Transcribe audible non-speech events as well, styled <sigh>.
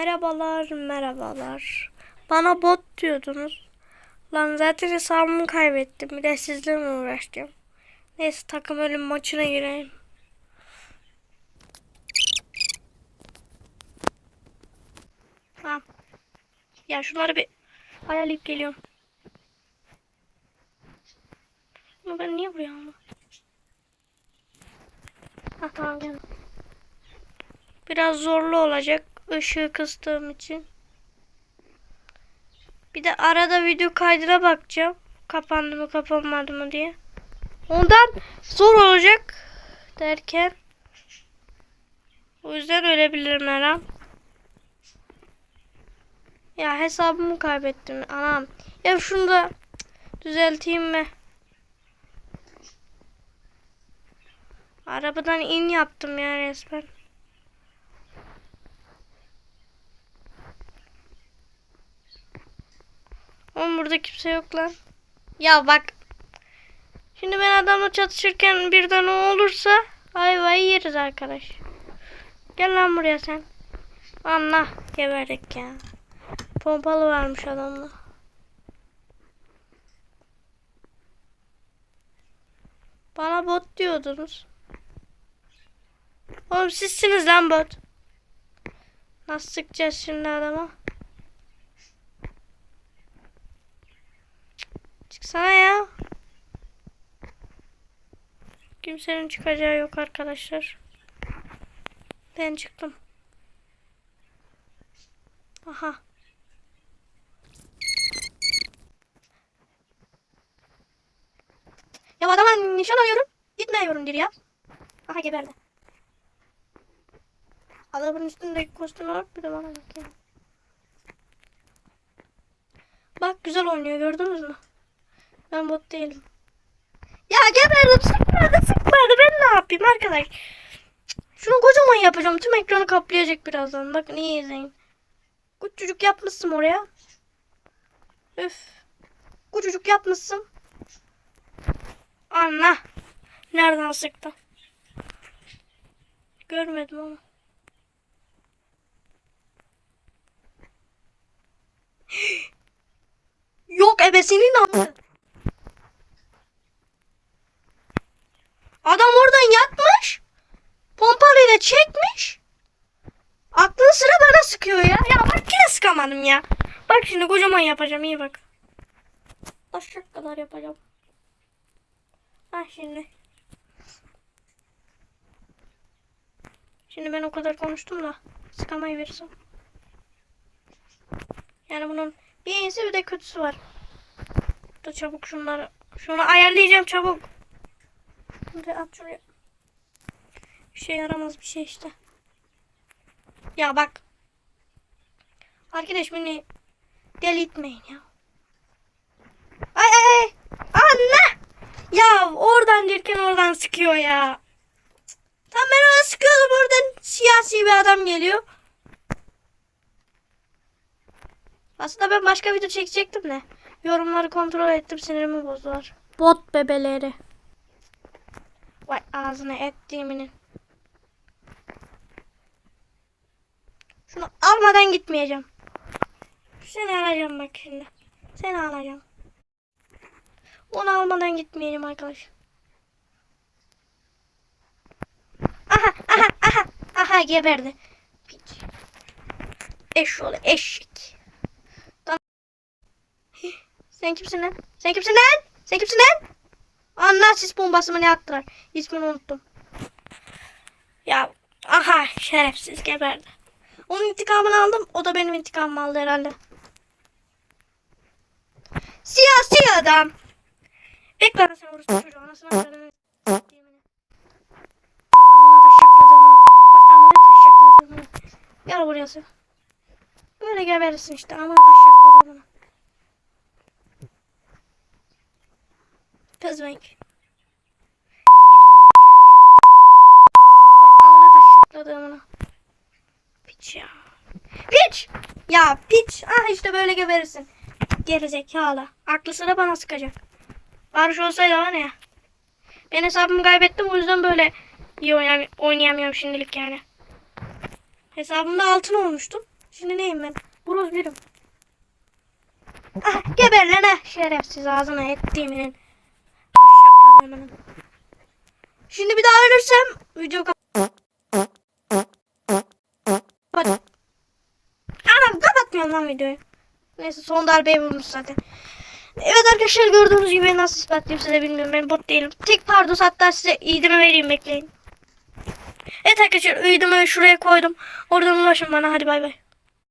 Merhabalar, merhabalar. Bana bot diyordunuz. Lan zaten hesabımı kaybettim. Bir de sizle mi uğraşacağım? Neyse takım ölüm maçına gireyim. Tamam. Ya şunları bir ayarlayıp geliyorum. Ama ben niye buraya aldım? Ha tamam gel. Biraz zorlu olacak ışığı kıstığım için. Bir de arada video kaydına bakacağım. Kapandı mı kapanmadı mı diye. Ondan zor olacak derken o yüzden ölebilirim her an. Ya hesabımı kaybettim. Anam. Ya şunu da düzelteyim mi? Arabadan in yaptım ya resmen. Oğlum burada kimse yok lan. Ya bak. Şimdi ben adamla çatışırken birden o olursa ayvayı yeriz arkadaş. Gel lan buraya sen. Allah geberdik ya. Pompalı varmış adamda. Bana bot diyordunuz. Oğlum sizsiniz lan bot. Nasıl sıkacağız şimdi adama? Çıksana ya. Kimsenin çıkacağı yok arkadaşlar. Ben çıktım. Aha. Ya adama nişan alıyorum. Gitmiyorum diyor ya. Aha geberdi. Adamın üstündeki kostümü bak bir de bana bak. Bak güzel oynuyor gördünüz mü? Ben bot değilim. Ya geberdim sıkmadı sıkmadı ben ne yapayım arkadaş. Şunu kocaman yapacağım tüm ekranı kaplayacak birazdan. Bakın iyi izleyin. Küçücük yapmışsın oraya. Üf. Küçücük yapmışsın. Anla. Nereden sıktı? Görmedim ama. <gasps> Yok ebesinin altı. Adam oradan yatmış. Pompalıyla çekmiş. Aklı sıra bana sıkıyor ya. Ya sıkamadım ya. Bak şimdi kocaman yapacağım iyi bak. Aşağı kadar yapacağım. Ha şimdi. Şimdi ben o kadar konuştum da sıkamayı verirsem. Yani bunun bir iyisi bir de kötüsü var. Da çabuk şunları. Şunu ayarlayacağım çabuk. Şimdi at şuraya. Bir şey yaramaz bir şey işte. Ya bak. Arkadaş beni deli etmeyin ya. Ay ay ay. Anne. Ya oradan derken oradan sıkıyor ya. Tam ben ona sıkıyordum oradan siyasi bir adam geliyor. Aslında ben başka video çekecektim de. Yorumları kontrol ettim sinirimi bozdular. Bot bebeleri. Vay ağzına ettiğiminin. Şunu almadan gitmeyeceğim. Seni alacağım bak şimdi. Seni alacağım. Onu almadan gitmeyeceğim arkadaş. Aha aha aha. Aha geberdi. Piç. Eşşoğlu eşek. Lan- Hih, Sen kimsin lan? Sen kimsin lan? Sen kimsin lan? Anla sis bombası mı ne attılar? İsmini unuttum. Ya aha şerefsiz geberdi. Onun intikamını aldım. O da benim intikamımı aldı herhalde. Siyasi adam. Bekle anasını vurursun çocuğu. Anasını taşakladığımı. Gel buraya sen. Böyle geberirsin işte. Amına taşakladığımı. Pezevenk. Git amına taşakladığımı. Piç ya. Piç! Ya piç. Ah işte böyle geberirsin. Gerizekalı. Aklı sıra bana sıkacak. Barış olsaydı var ya. Ben hesabımı kaybettim o yüzden böyle iyi oynayam- oynayamıyorum şimdilik yani. Hesabımda altın olmuştum. Şimdi neyim ben? Buruz birim. Ah, geber lan ha. Şerefsiz ağzına ettiğimin. Şimdi bir daha ölürsem video kap... Kapat. Anam kapatmıyorum lan videoyu. Neyse son darbeyi vurmuş zaten. Evet arkadaşlar gördüğünüz gibi nasıl ispatlayayım size bilmiyorum. Ben bot değilim. Tek pardos hatta size iğdimi vereyim bekleyin. Evet arkadaşlar iğdimi şuraya koydum. Oradan ulaşın bana hadi bay bay.